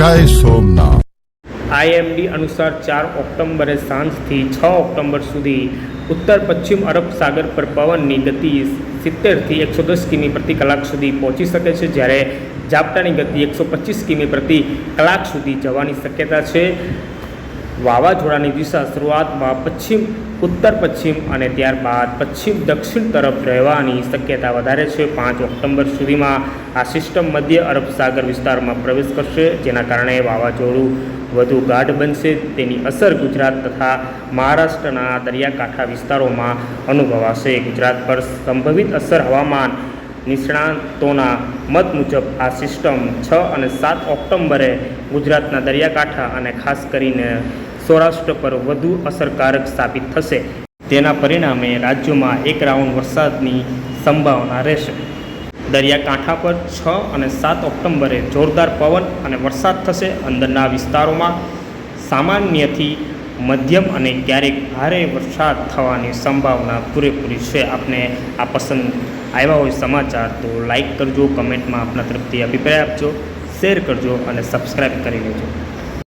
જય સોમનાથ. આઈએમડી અનુસાર ચાર ઓક્ટોબરે સાંજથી છ ઓક્ટોબર સુધી ઉત્તર પશ્ચિમ અરબ સાગર પર પવનની ગતિ સિત્તેરથી એકસો દસ કિમી પ્રતિ કલાક સુધી પહોંચી શકે છે, જ્યારે ઝાપટાની ગતિ એકસો પચીસ કિમી પ્રતિ કલાક સુધી જવાની શક્યતા છે. વાવાઝોડાની દિશા શરૂઆતમાં પશ્ચિમ, ઉત્તર પશ્ચિમ અને ત્યારબાદ પશ્ચિમ દક્ષિણ તરફ રહેવાની શક્યતા વધારે છે. પાંચ ઓક્ટોબર સુધીમાં આ સિસ્ટમ મધ્ય અરબ સાગર વિસ્તારમાં પ્રવેશ કરશે, જેના કારણે વાવાઝોડું વધુ ગાઢ બનશે. તેની અસર ગુજરાત તથા મહારાષ્ટ્રના દરિયાકાંઠા વિસ્તારોમાં અનુભવાશે. ગુજરાત પર સંભવિત અસર હવામાન નિષ્ણાતોના મત મુજબ આ સિસ્ટમ છ અને સાત ઓક્ટોબરે ગુજરાતના દરિયાકાંઠા અને ખાસ કરીને સૌરાષ્ટ્ર પર વધુ અસરકારક સાબિત થશે. તેના પરિણામે રાજ્યોમાં એક રાઉન્ડ વરસાદની સંભાવના રહેશે. દરિયાકાંઠા પર છ અને સાત ઓક્ટોબરે જોરદાર પવન અને વરસાદ થશે. અંદરના વિસ્તારોમાં સામાન્યથી મધ્યમ અને ક્યારેક ભારે વરસાદ થવાની સંભાવના પૂરેપૂરી છે. આપને આ પસંદ આવ્યા હોય સમાચાર, તો લાઈક કરજો કમેન્ટમાં આપના તરફથી અભિપ્રાય આપજો શેર કરજો અને સબસ્ક્રાઈબ કરી લેજો.